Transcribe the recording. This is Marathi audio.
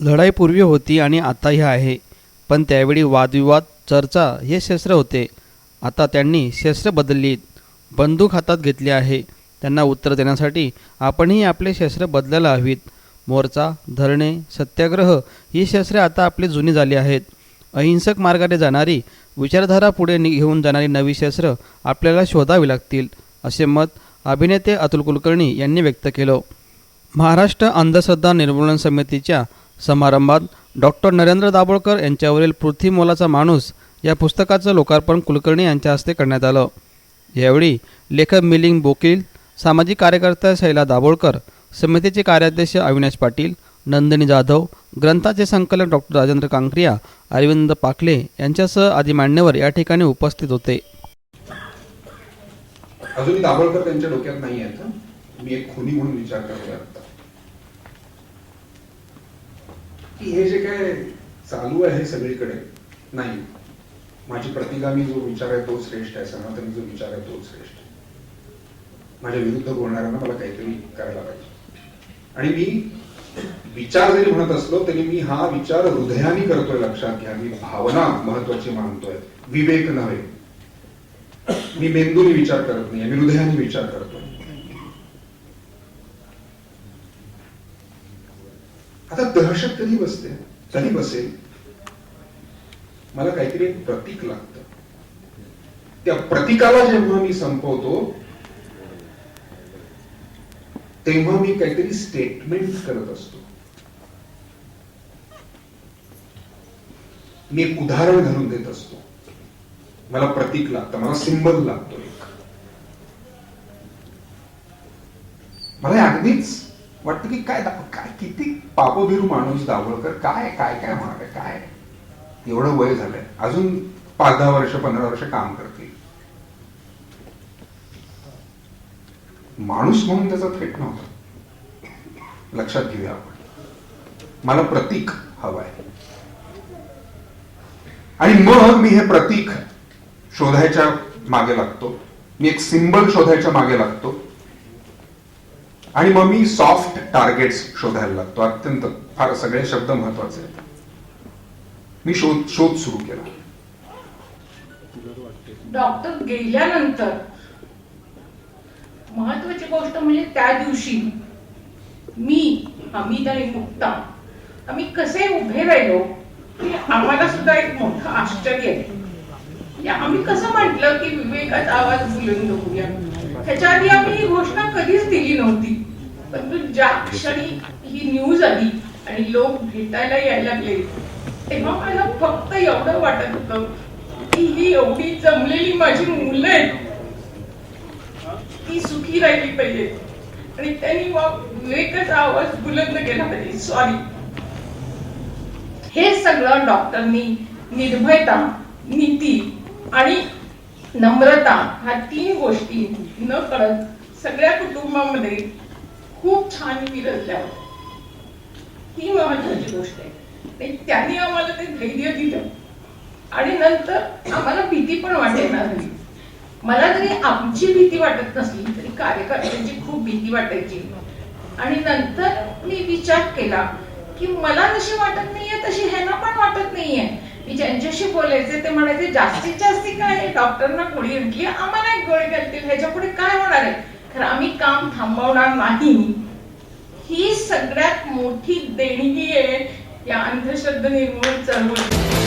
लढाई पूर्वी होती आणि आताही आहे. पण त्यावेळी वादविवाद चर्चा हे शस्त्र होते. आता त्यांनी शस्त्र बदलली. बंदूक हातात घेतली आहे. त्यांना उत्तर देण्यासाठी आपणही आपले शस्त्र बदलायला हवीत. मोर्चा धरणे सत्याग्रह ही शस्त्रे आता आपली जुनी झाली आहेत. अहिंसक मार्गाने जाणारी विचारधारा पुढे घेऊन जाणारी नवी शस्त्र आपल्याला शोधावी लागतील असे मत अभिनेते अतुल कुलकर्णी यांनी व्यक्त केलं. महाराष्ट्र अंधश्रद्धा निर्मूलन समितीच्या समारंभात डॉक्टर नरेंद्र दाभोळकर यांच्यावरील पृथ्वी मोलाचा माणूस या पुस्तकाचं लोकार्पण कुलकर्णी यांच्या हस्ते करण्यात आलं. यावेळी लेखक मिलिंग बोकील सामाजिक कार्यकर्ता शैला दाभोळकर समितीचे कार्याध्यक्ष अविनाश पाटील नंदिनी जाधव ग्रंथाचे संकलक डॉक्टर राजेंद्र कांक्रिया अरविंद पाखले यांच्यासह आदी मान्यवर या ठिकाणी उपस्थित होते. अजून दाभोळकर त्यांच्या डोक्यात नाही आहेत मी एक खुनी म्हणून विचार करतोय आता की हे जे काय चालू आहे सगळीकडे नाही. माझी प्रतिगामी जो विचार आहे तो श्रेष्ठ आहे सनातनी जो विचार आहे तो श्रेष्ठ आहे. माझ्या विरुद्ध बोलणाऱ्यांना मला काहीतरी करायला पाहिजे. आणि मी विचार जरी म्हणत असलो तरी मी हा विचार हृदयाने करतोय लक्षात घ्या. मी भावना महत्वाची मानतोय. विवेक नव्हे. मी मेंदूने विचार करत नाही मी हृदयाने विचार करतो आता दहशत कधी बसते? कधी बसेल? मला काहीतरी एक प्रतीक लागतं. त्या प्रतीकाला जेव्हा मी संपवतो तेव्हा मी काहीतरी स्टेटमेंट करत असतो. मी एक उदाहरण घालून देत असतो. मला प्रतीक लागतं मला सिंबल लागतो एक. मला अगदीच वाटतं की काय दा- काय किती पापभिरू माणूस दाभोळकर? काय काय काय होणार आहे काय? एवढं वय झालंय. अजून पाच दहा वर्ष पंधरा वर्ष काम करतील माणूस म्हणून त्याचा थेट नव्हता. लक्षात घेऊया आपण. मला प्रतीक हवंय. आणि मग मी हे प्रतीक शोधायच्या मागे लागतो. मी एक सिंबल शोधायच्या मागे लागतो. आणि मग मी सॉफ्ट टार्गेट्स शोधायला लागतो. अत्यंत फार सगळे शब्द महत्त्वाचे आहेत. मी शोध शोध सुरू केला. डॉक्टर गेल्यानंतर महत्वाची गोष्ट म्हणजे त्या दिवशी मी हमीद आणि मुक्ता आम्ही कसे उभे राहिलो हे आम्हाला सुद्धा एक मोठं आश्चर्य आहे. आम्ही कसं म्हटलं की विवेकाचा आवाज बुलंद होऊया? त्याच्या आधी आम्ही ही घोषणा कधीच दिली नव्हती. परंतु ज्या क्षणी ही न्यूज आली आणि लोक भेटायला यायला लागले तेव्हा मला फक्त एवढं वाटत होतं की ही एवढी जमलेली माझी मुलं आहेत ती सुखी राहिली पाहिजे. आणि त्यांनी मग विवेकाचा आवाज बुलंद केला पाहिजे सॉरी हे सगळं डॉक्टरनी निर्भयता नीती आणि नम्रता ह्या तीन गोष्टी न कळत सगळ्या कुटुंबामध्ये खूप छान विरजल्या होत्या. ही महत्वाची गोष्ट आहे. त्यांनी आम्हाला ते धैर्य दिलं. आणि नंतर आम्हाला भीती पण वाटेना झाली मला जरी आमची भीती वाटत नसली तरी कार्यकर्त्यांची खूप भीती वाटायची. आणि नंतर मी विचार केला की मला जशी वाटत नाहीये तशी ह्यांना पण वाटत नाहीये. मी ज्यांच्याशी बोलायचे ते म्हणायचे जास्तीत जास्ती काय डॉक्टरना गोळी घेतली आम्हाला एक गोळी घालतील ह्याच्या पुढे काय होणार आहे? तर आम्ही काम थांबवणार नाही. ही सगळ्यात मोठी देणगी आहे या अंधश्रद्धा निर्मूलन चळवळी